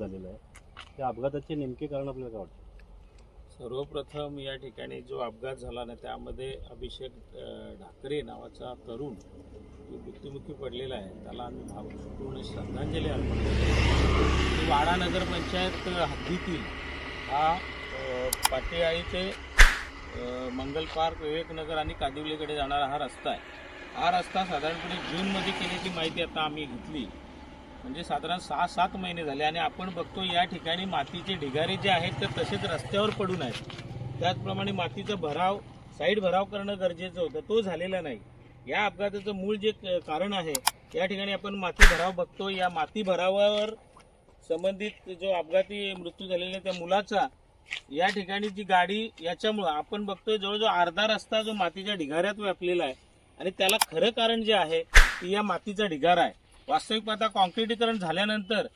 झालेला आहे. त्या अपघाताचे नेमके कारण आपल्याला काय वाटतं? सर्वप्रथम या ठिकाणी जो अपघात झाला ना त्यामध्ये अभिषेक ढाकरे नावाचा तरुण जो मृत्युमुखी पडलेला आहे त्याला आम्ही भावपूर्ण श्रद्धांजली अर्पण करतो. की वाडा नगरपंचायत हद्दीतील हा अ, पाटेआळी ते मंगल पार्क विवेकनगर आणि कादिवलीकडे जाणारा हा रस्ता आहे. हा रस्ता साधारणपणे जूनमध्ये केल्याची माहिती आता आम्ही घेतली. म्हणजे साधारण सहा सात महिने झाले आणि आपण बघतो या ठिकाणी मातीचे ढिगारे जे आहेत ते तसेच रस्त्यावर पडून आहेत त्याचप्रमाणे मातीचा भराव साईड भराव करणं गरजेचं होतं. तो झालेला नाही. या अपघाताचं मूळ जे क- कारण आहे या ठिकाणी आपण माती भराव बघतो. या माती भरावावर संबंधित जो अपघाती मृत्यू झालेला आहे त्या मुलाचा या ठिकाणी जी गाडी याच्यामुळं आपण बघतोय जवळजवळ अर्धा रस्ता जो मातीच्या ढिगाऱ्यात व्यापलेला आहे. आणि त्याला खरं कारण जे आहे ती या मातीचा ढिगारा आहे. वास्तविक पाहता कॉन्क्रिटीकरण झाल्यानंतर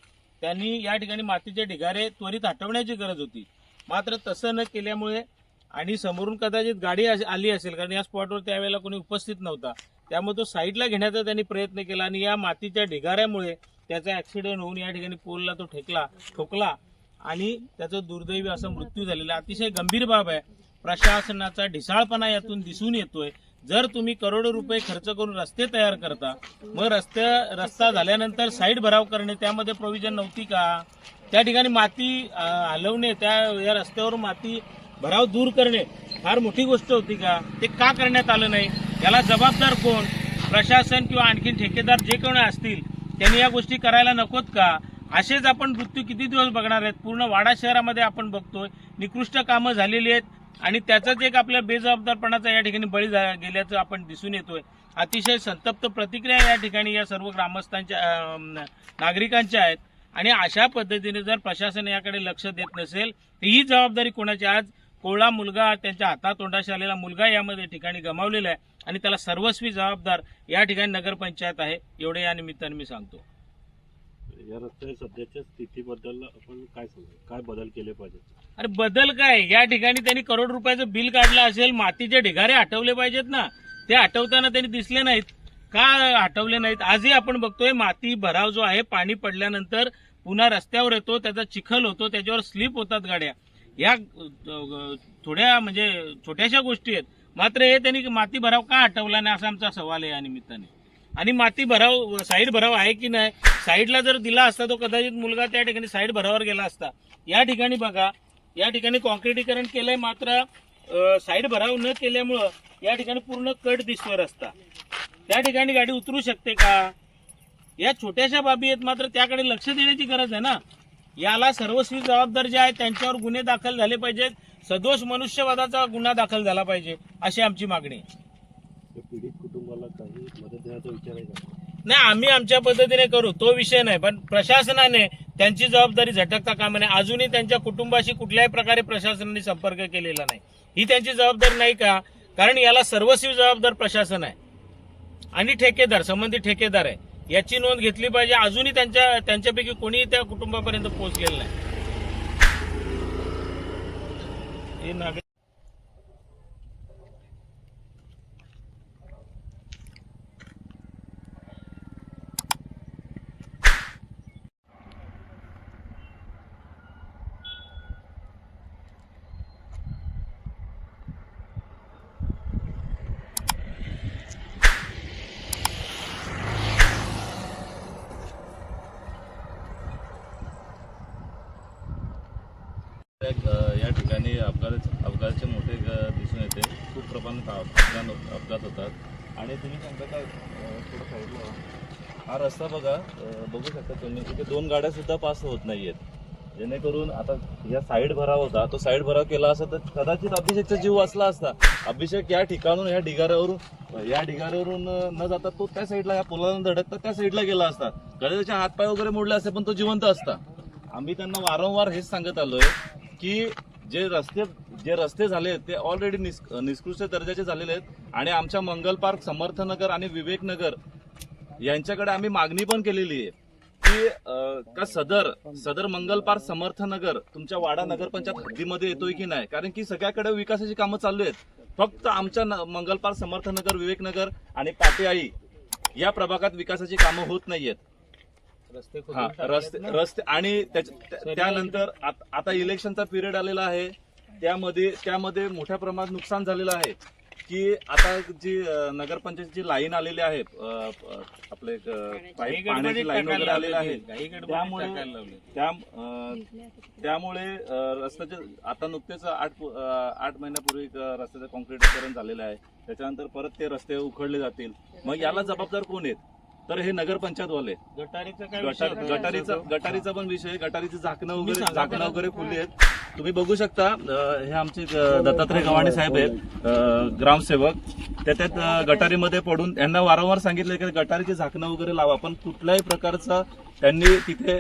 त्यांनी या ठिकाणी मातीचे ढिगारे त्वरित हटवण्याची गरज होती. मात्र तसं न केल्यामुळे आणि समोरून कदाचित गाडी आली असेल कारण या स्पॉटवर त्यावेळेला कोणी उपस्थित नव्हता. त्यामुळे तो साईडला घेण्याचा त्यांनी प्रयत्न केला आणि या मातीच्या ढिगाऱ्यामुळे त्याचा ऍक्सिडेंट होऊन या ठिकाणी पोलला तो ठेकला ठोकला आणि त्याचा दुर्दैवी असा मृत्यू झालेला. अतिशय गंभीर बाब आहे. प्रशासनाचा ढिसाळपणा यातून दिसून येतोय. जर तुम्ही करोडो रुपये खर्च करून रस्ते तयार करता मग रस्त्या रस्ता झाल्यानंतर साईड भराव करणे त्यामध्ये प्रोव्हिजन नव्हती का? त्या ठिकाणी माती हलवणे त्या या रस्त्यावर माती भराव दूर करणे फार मोठी गोष्ट होती का? ते का करण्यात आलं नाही? याला जबाबदार कोण? प्रशासन किंवा आणखी ठेकेदार जे कोण असतील त्यांनी या गोष्टी करायला नकोत का? असेच आपण मृत्यू किती दिवस बघणार आहेत? पूर्ण वाडा शहरामध्ये आपण बघतोय. निकृष्ट कामं झालेली आहेत. आणि त्याचाच एक आपल्या बेजबाबदारपणाचा या ठिकाणी बळी गेल्याचं आपण दिसून येतोय. अतिशय संतप्त प्रतिक्रिया या ठिकाणी या सर्व ग्रामस्थांच्या नागरिकांच्या आहेत. आणि अशा पद्धतीने जर प्रशासन याकडे लक्ष देत नसेल तर ही जबाबदारी कोणाची? आज कोळा मुलगा त्यांच्या हातातोंडाशी आलेला मुलगा यामध्ये ठिकाणी गमावलेला आहे आणि त्याला सर्वस्वी जबाबदार या ठिकाणी नगरपंचायत आहे. एवढे या निमित्ताने मी सांगतो. या रस्त्याच्या सध्याच्या स्थितीबद्दल आपण काय सांगू? काय बदल केले पाहिजे अरे बदल काय? या ठिकाणी त्यांनी करोड रुपयाचं बिल काढलं असेल मातीचे ढिगारे हटवले पाहिजेत ना. ते हटवताना त्यांनी दिसले नाहीत. का हटवले नाहीत? आजही आपण बघतोय माती भराव जो आहे पाणी पडल्यानंतर पुन्हा रस्त्यावर येतो त्याचा चिखल होतो त्याच्यावर स्लिप होतात गाड्या. या थोड्या म्हणजे छोट्याशा गोष्टी आहेत. मात्र हे त्यांनी माती भराव का हटवला नाही असा आमचा सवाल आहे या निमित्ताने. आणि माती भराव साईड भराव आहे की नाही? साईडला जर दिला असता तो कदाचित मुलगा त्या ठिकाणी साईड भरावर गेला असता. या ठिकाणी बघा या ठिकाणी कॉन्क्रिटीकरण केलंय मात्र साईड भराव न केल्यामुळं या ठिकाणी पूर्ण कट दिसतोय रस्ता. त्या ठिकाणी गाडी उतरू शकते का? या छोट्याशा बाबी आहेत मात्र त्याकडे लक्ष देण्याची गरज आहे ना. याला सर्वस्वी जबाबदार जे आहेत त्यांच्यावर गुन्हे दाखल झाले पाहिजेत. सदोष मनुष्यवादाचा गुन्हा दाखल झाला पाहिजे अशी आमची मागणी पीडित कुटुंबाला काही मदत देण्याचा विचार आहे नाही आम्ही आमच्या पद्धतीने करू तो विषय नाही पण प्रशासनाने त्यांची जबाबदारी झटकता कामा नये. अजूनही त्यांच्या कुटुंबाशी कुठल्याही प्रकारे प्रशासनाने संपर्क केलेला नाही. ही त्यांची जबाबदारी नाही का? कारण याला सर्वस्वी जबाबदार प्रशासन आहे. आणि ठेकेदार संबंधित ठेकेदार आहे. याची नोंद घेतली पाहिजे. अजूनही त्यांच्या त्यांच्यापैकी कोणीही त्या कुटुंबापर्यंत पोहोचलेलं नाही हे नागरिक त्या- अ, या ठिकाणी अपघात अपघाताचे मोठे दिसून येते. खूप प्रमाणात अपघात अपघात होतात. आणि तुम्ही सांगता का थोडं साईडला हा रस्ता बघा बघू शकता तुम्ही. तिथे दोन गाड्यासुद्धा पास होत नाही आहेत जेणेकरून आता या साईड भराव होता. तो साईड भराव केला असता तर कदाचित अभिषेकचा जीव वाचला असता. अभिषेक या ठिकाणून या ढिगाऱ्यावरून या ढिगाऱ्यावरून न जाता तो त्या साईडला या पुलाला धडकता त्या साईडला गेला असता. कदाचित हातपाय वगैरे मोडले असते पण तो जिवंत असता. आम्ही त्यांना वारंवार हेच सांगत आलोय की जे रस्ते जे रस्ते झाले ते ऑलरेडी निष्कृष्ट दर्जाचे झालेले आहेत. आणि आमच्या मंगल पार्क समर्थनगर आणि विवेकनगर यांच्याकडे आम्ही मागणी पण केलेली आहे की का सदर सदर मंगल पार्क समर्थनगर तुमच्या वाडा नगरपंचायत हद्दीमध्ये येतोय की नाही? कारण की सगळ्याकडे विकासाची कामं चालू आहेत. फक्त आमच्या न- मंगल पार्क समर्थनगर विवेकनगर आणि पाटेआळी या प्रभागात विकासाची कामं होत नाहीयेत. रस्ते हा रस्ते. रस्ते आणि त्यानंतर आत- इलेक्शनचा पिरियड आलेला आहे. त्यामध्ये त्यामध्ये मोठ्या प्रमाणात नुकसान झालेलं आहे. की आता जी नगरपंचायतची लाईन आलेली आहे आपले पाण्याची लाईन वगैरे आलेली आहे. त्यामुळे- त्यामुळे रस्त्याचे आता नुकतेच आठ आठ महिन्यापूर्वी रस्त्याचं कॉन्क्रिटीकरण झालेलं आहे. त्याच्यानंतर परत ते रस्ते उखडले जातील. मग याला जबाबदार कोण आहेत? तर हे नगरपंचायतवाले गटारीचा? गटारीचा गटारीचा पण विषय गटारीची झाकणं वगैरे झाकणं. वगैरे खुली आहेत. तुम्ही बघू शकता हे आमचे दत्तात्रय गव्हाणे साहेब आहेत ग्रामसेवक. त्या त्यात अं, गटारीमध्ये पडून यांना वारंवार सांगितलं की गटारीची झाकणं वगैरे लावा पण कुठल्याही प्रकारचा त्यांनी तिथे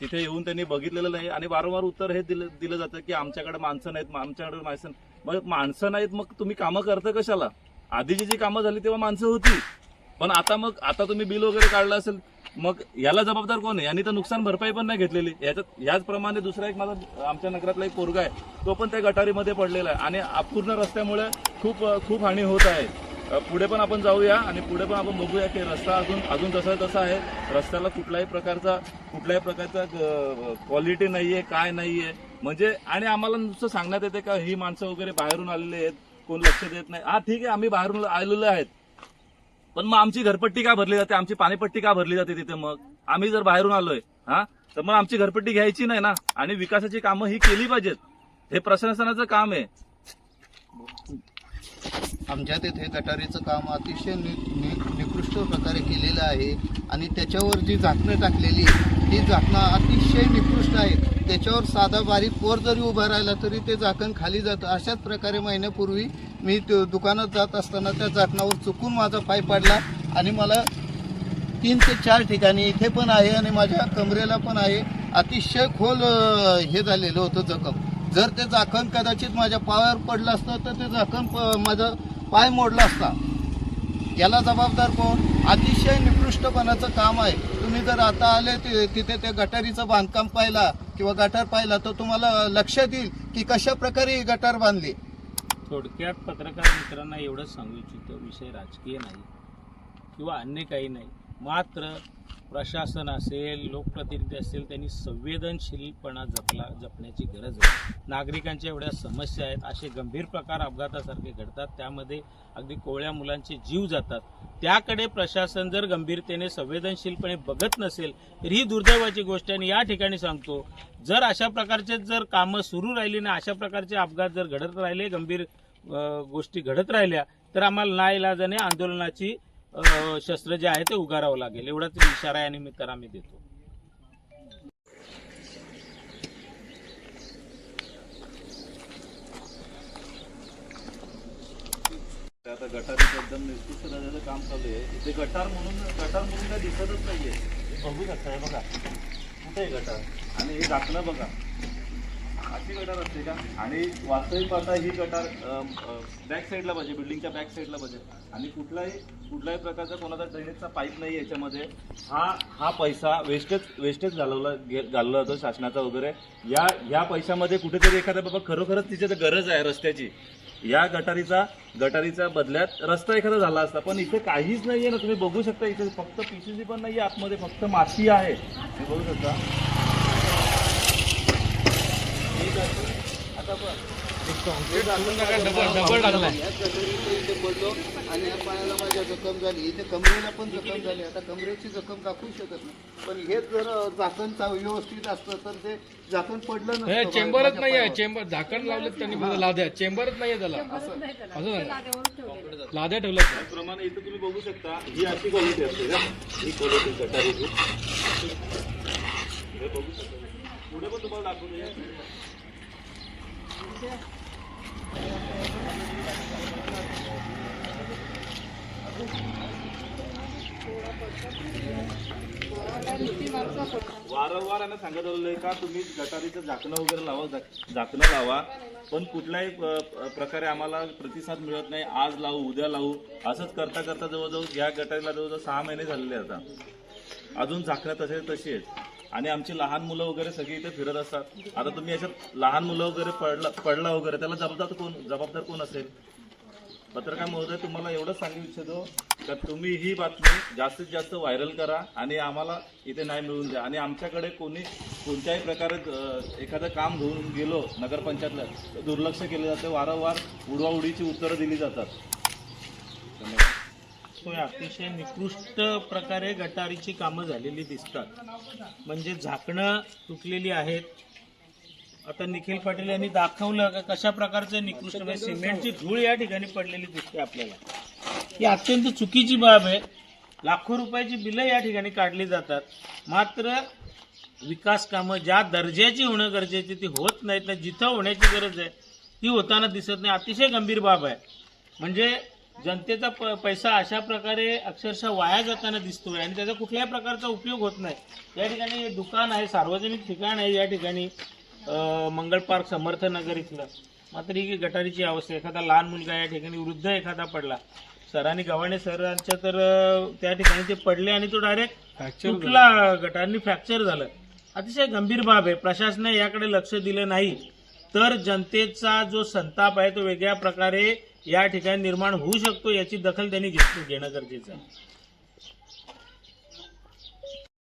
तिथे येऊन त्यांनी बघितलेलं नाही. आणि वारंवार उत्तर हे दिलं दिलं जातं की आमच्याकडे माणसं नाहीत आमच्याकडे माणसं मग माणसं नाहीत मग तुम्ही कामं करता कशाला? आधीची जी कामं झाली तेव्हा माणसं होती. पण आता मग आता तुम्ही बिल वगैरे काढलं असेल मग याला जबाबदार कोण आहे? यांनी तर नुकसान भरपाई पण नाही घेतलेली. याच्यात याचप्रमाणे दुसरा एक माझा आमच्या नगरातला एक पोरगा आहे तो पण त्या गटारीमध्ये पडलेला आहे. आणि अपूर्ण रस्त्यामुळे खूप खूप हानी होत आहे. पुढे पण आपण जाऊया आणि पुढे पण आपण बघूया की रस्ता अजून अजून जसा तसा आहे. रस्त्याला कुठल्याही प्रकारचा कुठल्याही प्रकारचा क्वालिटी नाही आहे काय नाही आहे म्हणजे आणि आम्हाला नुसतं सांगण्यात येते का ही माणसं वगैरे बाहेरून आलेली आहेत कोण लक्ष देत नाही. हा ठीक आहे आम्ही बाहेरून आलेलो आहेत. पण मग आमची घरपट्टी का भरली जाते? आमची पाणीपट्टी का भरली जाते तिथे मग? आम्ही जर बाहेरून आलोय हा? तर मग आमची घरपट्टी घ्यायची नाही ना? आणि विकासाची कामं ही केली पाहिजेत. हे प्रशासनाचं काम आहे. आमच्या तिथे गटारीचं काम अतिशय नि, नि, निकृष्ट प्रकारे केलेलं आहे. आणि त्याच्यावर जी झाकणं टाकलेली आहे, ती झाकणं अतिशय निकृष्ट आहे त्याच्यावर साधा बारीक पोर जरी उभा राहिला तरी ते झाकण खाली जातं. अशाच प्रकारे महिन्यापूर्वी मी दुकानात जात असताना त्या झाकणावर चुकून माझा पाय पडला आणि मला तीन ते चार ठिकाणी इथे पण आहे आणि माझ्या कमरेला पण आहे. अतिशय खोल हे झालेलं होतं जखम. जर ते झाकण कदाचित माझ्या पायावर पडलं असतं तर ते झाकण प- माझा पाय मोडला असता. याला जबाबदार कोण? अतिशय निकृष्टपणाचं काम आहे. तुम्ही जर आता आले ते- तिथे ते गटारीचं बांधकाम पाहिला किंवा गटार पाहिला तर तुम्हाला लक्षात येईल की कशा प्रकारे ही गटार बांधली. थोडक्यात पत्रकार मित्रांना एवढंच सांगू इच्छितो विषय राजकीय नाही किंवा अन्य काही नाही. मात्र प्रशासन असेल लोकप्रतिनिधी असेल त्यांनी संवेदनशीलपणा जपला जपण्याची गरज आहे. नागरिकांच्या एवढ्या समस्या आहेत असे गंभीर प्रकार अपघातासारखे घडतात. त्यामध्ये अगदी कोवळ्या मुलांचे जीव जातात. त्याकडे प्रशासन जर गंभीरतेने संवेदनशीलपणे बघत नसेल तर ही दुर्दैवाची गोष्ट आणि या ठिकाणी सांगतो जर अशा प्रकारचे जर कामं सुरू राहिली ना अशा प्रकारचे अपघात जर घडत राहिले गंभीर गोष्टी घडत राहिल्या तर आम्हाला नाईलाजाने आंदोलनाची शस्त्र जे आहे ते उगारावं लागेल. एवढाच इशारा या निमित्तानं आम्ही देतो. आता गटारीचं एकदम झालेलं काम चालू आहे. इथे गटार म्हणून गटार म्हणून काय दिसतच नाहीये. हे बघू शकता हे बघा. कुठे आहे गटार? आणि हे झाकणं बघा. अशी गटार असते का? आणि वास्तविक पाहता ही गटार बॅक साईडला पाहिजे बिल्डिंगच्या बॅक साईडला पाहिजे. आणि कुठलाही कुठल्याही प्रकारचा कोणाचा ड्रेनेजचा पाईप नाही याच्यामध्ये. हा हा पैसा वेस्टेज वेस्टेज घालवला गे- घालवला जातो शासनाचा वगैरे. या या पैशामध्ये कुठेतरी एखादा बाबा खरोखरच तिची तर गरज आहे रस्त्याची. या गटारीचा गटारीच्या बदल्यात रस्ता एखादा झाला असता पण इथे काहीच नाही आहे ना. तुम्ही बघू शकता इथे फक्त पीसीसी पण नाहीये आतमध्ये फक्त माती आहे. तुम्ही बघू शकता आता डबल टाकलाय इथे पडलो आणि या पायाला माझ्या जखम झाली इथे कमरेला पण जखम झाली आता कमरेची जखम दाखवू शकत नाही पण हेच जर झाकण व्यवस्थित असतं तर ते झाकण पडलं चेंबरच नाही आहे. चेंबर झाकण लावलेत त्यांनी फक्त लाद्या. चेंबरच नाही आहे त्याला. असं असं लाद्या ठेवल्या त्याचप्रमाणे इथे तुम्ही बघू शकता ही अशी क्वालिटी असते का? ही क्वालिटी हे बघू शकता. पुढे पण तुम्हाला वारंवार यांना सांगत आलेलं आहे का तुम्ही गटारीचं झाकणं वगैरे लावा झाकणं लावा पण कुठल्याही प्रकारे आम्हाला प्रतिसाद मिळत नाही. आज लावू उद्या लावू असंच करता करता जवळजवळ या गटारीला जवळजवळ सहा महिने झालेले आता. अजून झाकणं तसे तशी आहेत. आणि आमची लहान मुलं वगैरे सगळी इथे फिरत असतात. आता तुम्ही याच्यात लहान मुलं वगैरे पडला पडला वगैरे त्याला जबाबदार कोण जबाबदार कोण असेल? पत्रकार महोदय तुम्हाला एवढंच सांगू इच्छितो का तुम्ही ही बातमी जास्तीत जास्त व्हायरल करा आणि आम्हाला इथे नाही मिळून द्या. आणि आमच्याकडे कोणी कोणत्याही प्रकारे एखादं काम घेऊन गेलो नगरपंचायतला दुर्लक्ष केलं जातं. वारंवार उडवाउडीची उत्तरं दिली जातात. तो अतिशय निकृष्ट प्रकारे गटारीची कामं झालेली दिसतात. म्हणजे झाकणं तुटलेली आहेत. आता निखिल पाटील यांनी दाखवलं का कशा प्रकारचं निकृष्ट म्हणजे सिमेंटची धूळ या ठिकाणी पडलेली दिसते आपल्याला. ही अत्यंत चुकीची बाब आहे. लाखो रुपयाची बिलं या ठिकाणी काढली जातात. मात्र विकास कामं ज्या दर्जाची होणं गरजेची ती होत नाहीत. ना जिथं होण्याची गरज आहे ती होताना दिसत नाही. अतिशय गंभीर बाब आहे. म्हणजे जनतेचा प पैसा अशा प्रकारे अक्षरशः वाया जाताना दिसतोय आणि त्याचा कुठल्याही प्रकारचा उपयोग होत नाही. या ठिकाणी हे दुकान आहे सार्वजनिक ठिकाण आहे या ठिकाणी अं, मंगळ पार्क समर्थ नगर इथलं. मात्र ही गटारीची अवस्था. एखादा लहान मुलगा या ठिकाणी वृद्ध एखादा पडला. सरांनी गव्हाणे सरांच्या तर त्या ठिकाणी ते पडले आणि तो डायरेक्ट तुटला. गटारनी फ्रॅक्चर झालं. अतिशय गंभीर बाब आहे. प्रशासनाने याकडे लक्ष दिलं नाही. तर जनतेचा जो संताप आहे तो वेगळ्या प्रकारे या ठिकाणी निर्माण होऊ शकतो याची दखल त्यांनी घेतली घेणं गरजेचं आहे.